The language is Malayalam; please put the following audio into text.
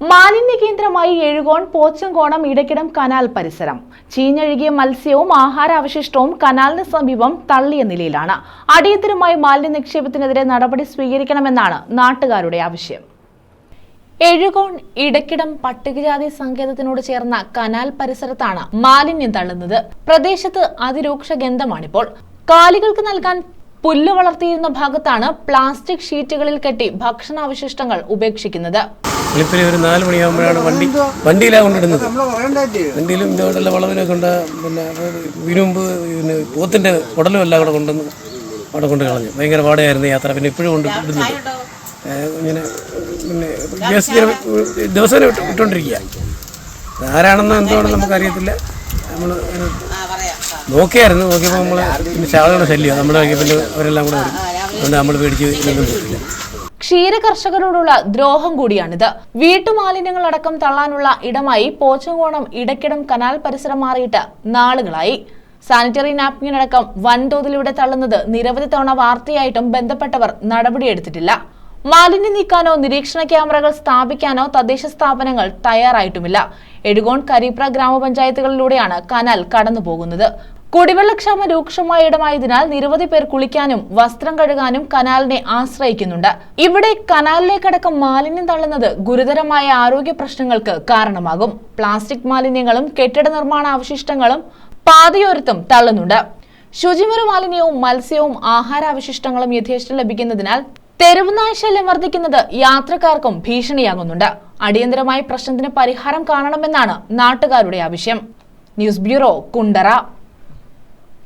മാലിന്യ കേന്ദ്രമായി എഴുകോൺ പോച്ചങ്കോണം ഇടക്കിടം കനാൽ പരിസരം. ചീഞ്ഞഴുകിയ മത്സ്യവും ആഹാരാവശിഷ്ടവും കനാലിന് സമീപം തള്ളിയ നിലയിലാണ്. അടിയന്തരമായി മാലിന്യ നിക്ഷേപത്തിനെതിരെ നടപടി സ്വീകരിക്കണമെന്നാണ് നാട്ടുകാരുടെ ആവശ്യം. എഴുകോൺ ഇടക്കിടം പട്ടികജാതി സങ്കേതത്തിനോട് ചേർന്ന കനാൽ പരിസരത്താണ് മാലിന്യം തള്ളുന്നത്. പ്രദേശത്ത് അതിരൂക്ഷ ഗന്ധമാണിപ്പോൾ. കാലികൾക്ക് നൽകാൻ പുല്ല് വളർത്തിയിരുന്ന ഭാഗത്താണ് പ്ലാസ്റ്റിക് ഷീറ്റുകളിൽ കെട്ടി ഭക്ഷണാവശിഷ്ടങ്ങൾ ഉപേക്ഷിക്കുന്നത്. വെളുപ്പിന് ഒരു നാല് മണിയാകുമ്പോഴാണ് വണ്ടി വണ്ടിയിലാണ് കൊണ്ടിടുന്നത്. വണ്ടിയിലും ഇതോടെല്ലാം വളവിനൊക്കെ ഉണ്ട് പിന്നെ വിരുമ്പ് പിന്നെ പോത്തിന്റെ കുടലും എല്ലാം കൂടെ കൊണ്ടുവന്ന് അവിടെ കൊണ്ട് കളഞ്ഞു. ഭയങ്കര പാടയായിരുന്നു യാത്ര. പിന്നെ ഇപ്പോഴും കൊണ്ട് ഇടുന്നുണ്ട്. ഇങ്ങനെ പിന്നെ ഗ്യാസ് ദിവസം ഇട്ടുകൊണ്ടിരിക്കുക ആരാണെന്ന് എന്താണെന്ന് നമുക്കറിയത്തില്ല. നമ്മൾ നോക്കിയായിരുന്നു. നോക്കിയപ്പോൾ നമ്മൾ പിന്നെ ശാളകളുടെ ശല്യം. നമ്മൾ പിന്നെ അവരെല്ലാം കൂടെ വരും. അതുകൊണ്ട് നമ്മൾ പേടിച്ച് ഇതൊന്നും ക്ഷീര കർഷകരോടുള്ള ദ്രോഹം കൂടിയാണിത്. വീട്ടുമാലിന്യങ്ങൾ അടക്കം തള്ളാനുള്ള ഇടമായി പോച്ചങ്കോണം ഇടയ്ക്കിടം കനാൽ പരിസരം മാറിയിട്ട് നാളുകളായി. സാനിറ്ററി നാപ്കിൻ അടക്കം വൻതോതിലൂടെ തള്ളുന്നത് നിരവധി തവണ വാർത്തയായിട്ടും ബന്ധപ്പെട്ടവർ നടപടിയെടുത്തിട്ടില്ല. മാലിന്യം നീക്കാനോ നിരീക്ഷണ ക്യാമറകൾ സ്ഥാപിക്കാനോ തദ്ദേശ സ്ഥാപനങ്ങൾ തയ്യാറായിട്ടുമില്ല. എഴുകോൺ കരിപ്ര ഗ്രാമപഞ്ചായത്തുകളിലൂടെയാണ് കനാൽ കടന്നുപോകുന്നത്. കുടിവെള്ളക്ഷാമം രൂക്ഷമായ ഇടമായതിനാൽ നിരവധി പേർ കുളിക്കാനും വസ്ത്രം കഴുകാനും കനാലിനെ ആശ്രയിക്കുന്നുണ്ട്. ഇവിടെ കനാലിലേക്കടക്കം മാലിന്യം തള്ളുന്നത് ഗുരുതരമായ ആരോഗ്യ പ്രശ്നങ്ങൾക്ക് കാരണമാകും. പ്ലാസ്റ്റിക് മാലിന്യങ്ങളും കെട്ടിട നിർമ്മാണ അവശിഷ്ടങ്ങളും പാതയോരത്തും തള്ളുന്നുണ്ട്. ശുചിമുറ മാലിന്യവും മത്സ്യവും ആഹാരാവശിഷ്ടങ്ങളും യഥേഷ്ടം ലഭിക്കുന്നതിനാൽ തെരുവുനായ ശല്യം വർദ്ധിക്കുന്നത് യാത്രക്കാർക്കും ഭീഷണിയാകുന്നുണ്ട്. അടിയന്തരമായി പ്രശ്നത്തിന് പരിഹാരം കാണണമെന്നാണ് നാട്ടുകാരുടെ ആവശ്യം. News bureau Kundara.